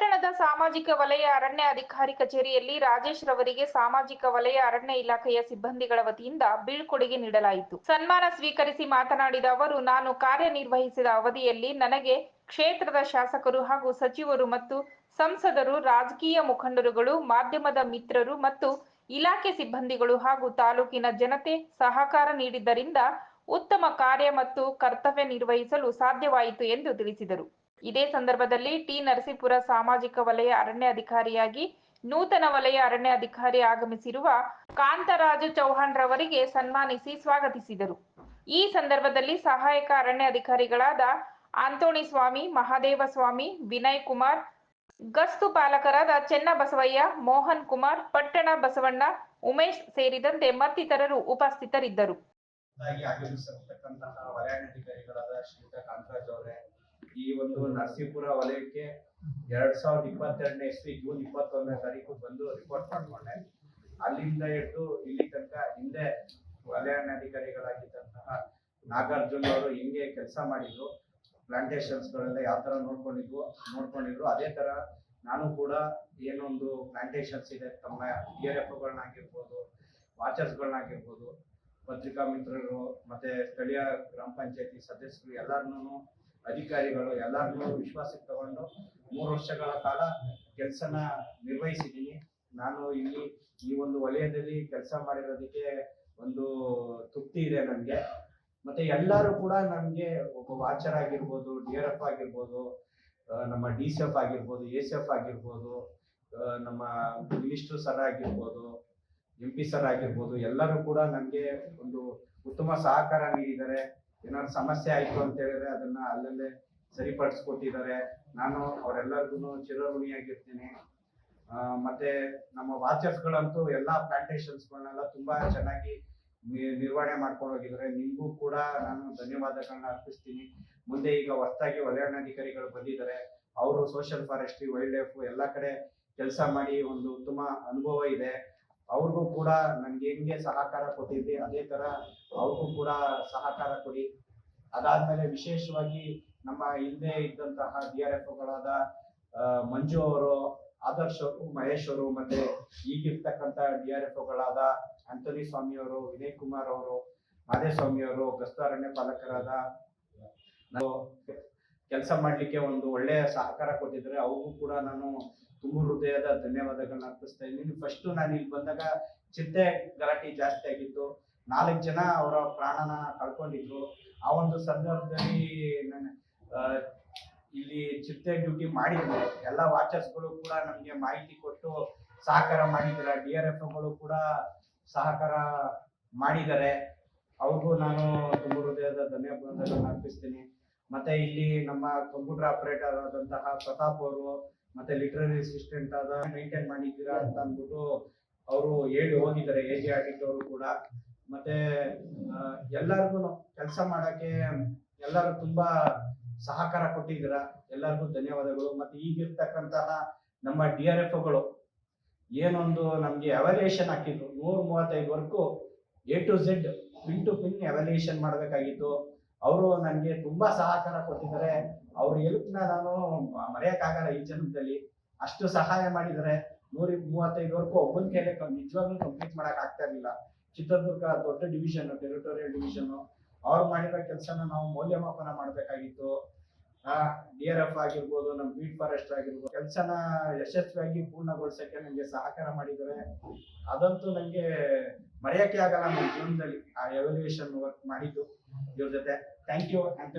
ಪಟ್ಟಣದ ಸಾಮಾಜಿಕ ವಲಯ ಅರಣ್ಯ ಅಧಿಕಾರಿ ಕಚೇರಿಯಲ್ಲಿ ರಾಜೇಶ್ ರವರಿಗೆ ಸಾಮಾಜಿಕ ವಲಯ ಅರಣ್ಯ ಇಲಾಖೆಯ ಸಿಬ್ಬಂದಿಗಳ ವತಿಯಿಂದ ಬೀಳ್ಕೊಡುಗೆ ನೀಡಲಾಯಿತು. ಸನ್ಮಾನ ಸ್ವೀಕರಿಸಿ ಮಾತನಾಡಿದ ಅವರು, ನಾನು ಕಾರ್ಯನಿರ್ವಹಿಸಿದ ಅವಧಿಯಲ್ಲಿ ನನಗೆ ಕ್ಷೇತ್ರದ ಶಾಸಕರು ಹಾಗೂ ಸಚಿವರು ಮತ್ತು ಸಂಸದರು, ರಾಜಕೀಯ ಮುಖಂಡರುಗಳು, ಮಾಧ್ಯಮದ ಮಿತ್ರರು ಮತ್ತು ಇಲಾಖೆ ಸಿಬ್ಬಂದಿಗಳು ಹಾಗೂ ತಾಲೂಕಿನ ಜನತೆ ಸಹಕಾರ ನೀಡಿದ್ದರಿಂದ ಉತ್ತಮ ಕಾರ್ಯ ಮತ್ತು ಕರ್ತವ್ಯ ನಿರ್ವಹಿಸಲು ಸಾಧ್ಯವಾಯಿತು ಎಂದು ತಿಳಿಸಿದರು. ಇದೇ ಸಂದರ್ಭದಲ್ಲಿ ಟಿ ನರಸೀಪುರ ಸಾಮಾಜಿಕ ವಲಯ ಅರಣ್ಯ ಅಧಿಕಾರಿಯಾಗಿ ನೂತನ ವಲಯ ಅರಣ್ಯ ಅಧಿಕಾರಿ ಆಗಮಿಸಿರುವ ಕಾಂತರಾಜು ಚೌಹಾಣ್ ರವರಿಗೆ ಸನ್ಮಾನಿಸಿ ಸ್ವಾಗತಿಸಿದರು. ಈ ಸಂದರ್ಭದಲ್ಲಿ ಸಹಾಯಕ ಅರಣ್ಯ ಅಧಿಕಾರಿಗಳಾದ ಆಂತೋಣಿ ಸ್ವಾಮಿ, ಮಹಾದೇವ ಸ್ವಾಮಿ, ವಿನಯ್ ಕುಮಾರ್, ಗಸ್ತು ಪಾಲಕರಾದ ಚೆನ್ನಬಸವಯ್ಯ, ಮೋಹನ್ ಕುಮಾರ್, ಪಟ್ಟಣ ಬಸವಣ್ಣ, ಉಮೇಶ್ ಸೇರಿದಂತೆ ಮತ್ತಿತರರು ಉಪಸ್ಥಿತರಿದ್ದರು ಹೊಸದಾಗಿ ಆಗಮಿಸಿರ್ತಕ್ಕಂತಹ ವಲಯಾಧಿಕಾರಿಗಳಾದ ಶ್ರೀಯುತ ಕಾಂತರಾಜ್ ಅವರೇ ಈ ಒಂದು ನರಸೀಪುರ ವಲಯಕ್ಕೆ ಎರಡ್ ಸಾವಿರದ ಇಪ್ಪತ್ತೆರಡನೇ ಇಸ್ವಿ ಜೂನ್ ಇಪ್ಪತ್ತೊಂದನೇ ತಾರೀಕು ಬಂದು ರಿಪೋರ್ಟ್ ಮಾಡಿಕೊಂಡೆ. ಅಲ್ಲಿಂದ ಹಿಡಿದು ಇಲ್ಲಿ ತನಕ ಹಿಂದೆ ವಲಯಾಧಿಕಾರಿಗಳಾಗಿದ್ದಂತಹ ನಾಗಾರ್ಜುನ್ ಅವರು ಹಿಂಗೆ ಕೆಲಸ ಮಾಡಿದ್ರು. ಪ್ಲಾಂಟೇಶನ್ಸ್ ಗಳೆಲ್ಲ ಯಾವ ತರ ನೋಡ್ಕೊಂಡಿದ್ವು, ನೋಡ್ಕೊಂಡಿದ್ರು. ಅದೇ ತರ ನಾನು ಕೂಡ ಏನೊಂದು ಪ್ಲಾಂಟೇಶನ್ಸ್ ಇದೆ. ತಮ್ಮ ಡಿ ಆರ್ ಎಫ್ ಗಳನ್ನಾಗಿರ್ಬೋದು, ಪತ್ರಿಕಾ ಮಿತ್ರರು, ಮತ್ತೆ ಸ್ಥಳೀಯ ಗ್ರಾಮ ಪಂಚಾಯತಿ ಸದಸ್ಯರು ಎಲ್ಲರನ್ನೂ ಅಧಿಕಾರಿಗಳು ಎಲ್ಲರಿಗೂ ವಿಶ್ವಾಸಕ್ಕೆ ತಗೊಂಡು ಮೂರು ವರ್ಷಗಳ ಕಾಲ ಕೆಲಸನ ನಿರ್ವಹಿಸಿದ್ದೀನಿ ನಾನು ಇಲ್ಲಿ ಈ ಒಂದು ವಲಯದಲ್ಲಿ ಕೆಲಸ ಮಾಡಿರೋದಕ್ಕೆ ಒಂದು ತೃಪ್ತಿ ಇದೆ ನನಗೆ. ಮತ್ತೆ ಎಲ್ಲರೂ ಕೂಡ ನಮಗೆ ಒಬ್ಬ ವಾಚರ್ ಆಗಿರ್ಬೋದು ಡಿ ಆರ್ ಎಫ್ ಆಗಿರ್ಬೋದು ನಮ್ಮ ಡಿ ಸಿ ಎಫ್ ಆಗಿರ್ಬೋದು ಎ ಸಿ ಎಫ್ ಆಗಿರ್ಬೋದು ನಮ್ಮ ಮಿನಿಸ್ಟರ್ ಸರ್ ಆಗಿರ್ಬೋದು ಎಂ ಪಿ ಸರ್ ಆಗಿರ್ಬೋದು, ಎಲ್ಲರೂ ಕೂಡ ನನಗೆ ಒಂದು ಉತ್ತಮ ಸಹಕಾರ ನೀಡಿದ್ದಾರೆ. ಏನಾದ್ರು ಸಮಸ್ಯೆ ಆಯ್ತು ಅಂತ ಹೇಳಿದ್ರೆ ಅದನ್ನ ಅಲ್ಲಲ್ಲೇ ಸರಿಪಡಿಸ್ಕೊಟ್ಟಿದ್ದಾರೆ. ನಾನು ಅವರೆಲ್ಲರಿಗೂ ಚಿರಋಣಿಯಾಗಿರ್ತೀನಿ. ಮತ್ತೆ ನಮ್ಮ ವಾಚರ್ಸ್ಗಳಂತೂ ಎಲ್ಲಾ ಪ್ಲಾಂಟೇಶನ್ಸ್ಗಳನ್ನೆಲ್ಲ ತುಂಬಾ ಚೆನ್ನಾಗಿ ನಿರ್ವಹಣೆ ಮಾಡ್ಕೊಂಡು ಹೋಗಿದ್ದಾರೆ. ನಿಮಗೂ ಕೂಡ ನಾನು ಧನ್ಯವಾದಗಳನ್ನ ಅರ್ಪಿಸ್ತೀನಿ. ಮುಂದೆ ಈಗ ಹೊಸದಾಗಿ ವಲಯಾಧಿಕಾರಿಗಳು ಬಂದಿದ್ದಾರೆ. ಅವರು ಸೋಷಿಯಲ್ ಫಾರೆಸ್ಟ್ರಿ ವೈಲ್ಡ್ ಲೈಫ್ ಎಲ್ಲ ಕಡೆ ಕೆಲಸ ಮಾಡಿ ಒಂದು ಉತ್ತಮ ಅನುಭವ ಇದೆ. ಅವ್ರಿಗೂ ಕೂಡ ನನ್ಗೆ ಹೆಂಗೆ ಸಹಕಾರ ಕೊಟ್ಟಿದ್ದೆ, ಅದೇ ತರ ಅವ್ರಿಗೂ ಕೂಡ ಸಹಕಾರ ಕೊಡಿ. ಅದಾದ್ಮೇಲೆ ವಿಶೇಷವಾಗಿ ನಮ್ಮ ಹಿಂದೆ ಇದ್ದಂತಹ ಡಿ ಆರ್ ಎಫ್ ಗಳಾದ ಮಂಜು ಅವರು, ಆದರ್ಶ್ ಅವರು, ಮಹೇಶ್ ಅವರು, ಮತ್ತೆ ಈಗಿರ್ತಕ್ಕಂತ ಡಿ ಆರ್ ಎಫ್ ಗಳಾದ ಅಂಥನಿ ಸ್ವಾಮಿ ಅವರು, ವಿನಯ್ ಕುಮಾರ್ ಅವರು, ಮಾದೇಸ್ವಾಮಿ ಅವರು ಗಸ್ತಾರಣ್ಯ ಪಾಲಕರಾದ ಕೆಲಸ ಮಾಡಲಿಕ್ಕೆ ಒಂದು ಒಳ್ಳೆಯ ಸಹಕಾರ ಕೊಟ್ಟಿದ್ದಾರೆ. ಅವ್ರಿಗೂ ಕೂಡ ನಾನು ತುಂಬ ಹೃದಯದ ಧನ್ಯವಾದಗಳನ್ನ ಅರ್ಪಿಸ್ತಾ ಇದ್ದೀನಿ. ಫಸ್ಟ್ ನಾನು ಇಲ್ಲಿ ಬಂದಾಗ ಚಿಂತೆ, ಗಲಾಟೆ ಜಾಸ್ತಿ ಆಗಿತ್ತು. ನಾಲ್ಕು ಜನ ಅವರ ಪ್ರಾಣನ ಕಳ್ಕೊಂಡಿದ್ರು. ಆ ಒಂದು ಸಂದರ್ಭದಲ್ಲಿ ನನ್ನ ಇಲ್ಲಿ ಚಿಂತೆ ಡ್ಯೂಟಿ ಮಾಡಿದ್ರು ಎಲ್ಲ ವಾಚರ್ಸ್ಗಳು ಕೂಡ ನಮಗೆ ಮಾಹಿತಿ ಕೊಟ್ಟು ಸಹಕಾರ ಮಾಡಿದ್ದಾರೆ. ಡಿ ಆರ್ ಎಫ್ಗಳು ಕೂಡ ಸಹಕಾರ ಮಾಡಿದ್ದಾರೆ. ಅವ್ರಿಗೂ ನಾನು ತುಂಬ ಹೃದಯದ ಧನ್ಯವಾದಗಳನ್ನ ಅರ್ಪಿಸ್ತೀನಿ. ಮತ್ತೆ ಇಲ್ಲಿ ನಮ್ಮ ಕಂಪ್ಯೂಟರ್ ಆಪರೇಟರ್ ಆದಂತಹ ಪ್ರತಾಪ್ ಅವರು, ಮತ್ತೆ ಲಿಟ್ರರಿ ಅಸಿಸ್ಟೆಂಟ್ ಆದ ಮೇಂಟೈನ್ ಮಾಡಿದ್ದೀರಾ ಅಂತ ಅಂದ್ಬಿಟ್ಟು ಅವರು ಹೇಳಿ ಹೋಗಿದ್ದಾರೆ ಎ ಜಿ ಆಡಿಟ್ ಅವರು ಕೂಡ. ಮತ್ತೆ ಎಲ್ಲರಿಗೂ ಕೆಲಸ ಮಾಡಕ್ಕೆ ಎಲ್ಲರೂ ತುಂಬಾ ಸಹಕಾರ ಕೊಟ್ಟಿದ್ದೀರ? ಎಲ್ಲರಿಗೂ ಧನ್ಯವಾದಗಳು. ಮತ್ತೆ ಈಗಿರ್ತಕ್ಕಂತಹ ನಮ್ಮ ಡಿ ಆರ್ ಎಫ್ಗಳು, ಏನೊಂದು ನಮ್ಗೆ ಎವಾಲ್ಯೂಯೇಷನ್ ಹಾಕಿದ್ರು. ನೂರ ಮೂವತ್ತೈದು work A to Z pin to pin evaluation ಮಾಡಬೇಕಾಗಿತ್ತು. ಅವರು ನನಗೆ ತುಂಬಾ ಸಹಕಾರ ಕೊಟ್ಟಿದ್ದಾರೆ. ಅವ್ರ ಹೆಲ್ಪ್ನ ನಾನು ಮರೆಯಕ್ಕಾಗಲ್ಲ ಈ ಜನ್ಮದಲ್ಲಿ. ಅಷ್ಟು ಸಹಾಯ ಮಾಡಿದ್ದಾರೆ. ನೂರ ಮೂವತ್ತೈದು ವರ್ಕು ಒಬ್ಬನ ಕೈಲೇ ನಿಜವಾಗ್ಲೂ ಕಂಪ್ಲೀಟ್ ಮಾಡಕ್ ಆಗ್ತಾ ಇರಲಿಲ್ಲ. ಚಿತ್ರದುರ್ಗ ದೊಡ್ಡ ಡಿವಿಷನ್ ಟೆರಿಟೋರಿಯಲ್ ಡಿವಿಷನ್ ಅವ್ರು ಮಾಡಿರೋ ಕೆಲಸನ ನಾವು ಮೌಲ್ಯಮಾಪನ ಮಾಡಬೇಕಾಗಿತ್ತು. ಆ ಡಿಆರ್ ಎಫ್ ಆಗಿರ್ಬೋದು, ನಮ್ಮ ಬೀಟ್ ಫಾರೆಸ್ಟ್ ಆಗಿರ್ಬೋದು, ಕೆಲಸನ ಯಶಸ್ವಿಯಾಗಿ ಪೂರ್ಣಗೊಳಿಸಕ್ಕೆ ನನಗೆ ಸಹಕಾರ ಮಾಡಿದರೆ ಅದಂತೂ ನನಗೆ ಮರೆಯೋಕ್ಕೆ ಆಗಲ್ಲ ನಮ್ಮ ಜೀವನದಲ್ಲಿ ಆ ಎವಲ್ಯೂಷನ್ ವರ್ಕ್ ಮಾಡಿದ್ದು ಇವ್ರ ಜೊತೆ. ಥ್ಯಾಂಕ್ ಯು ಅಂತ